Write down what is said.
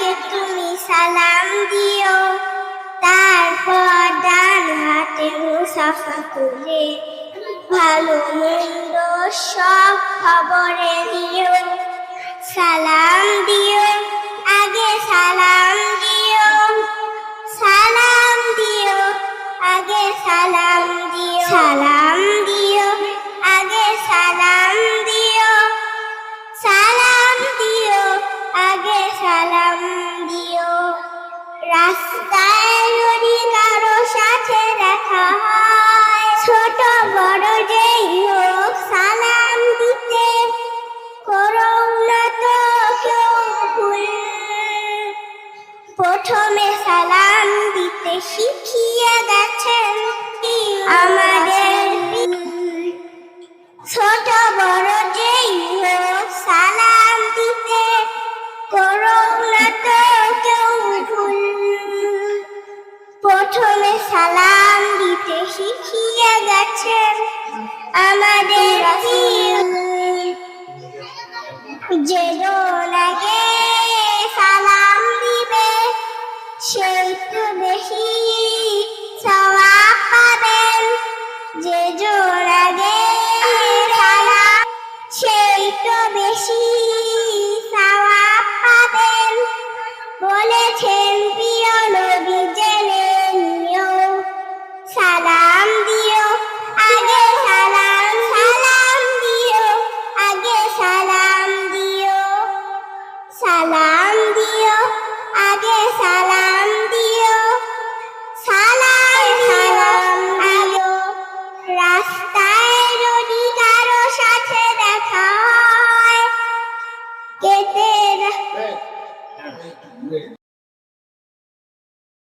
তাকে তুমি সালাম দিও। তারপর ডান হাতে মুসাফা করে ভালো মন্দ সব খবরে দিও। সালাম দিও, আগে সালাম দিও। সালাম দিও, আগে সালাম দিও। সালাম সালাম দিও। রাস্তায় যদি কারও সাথে দেখা হয়। ছোট, বড় যেই হোক সালাম দিতে করো না তো কেউ ভুল। প্রথমে সালাম দিতে শিখিয়ে গেছেন সালাম দিতে শিখিয়ে গেছেন আমাদের। যে লাগে সালাম দিও আগে সালাম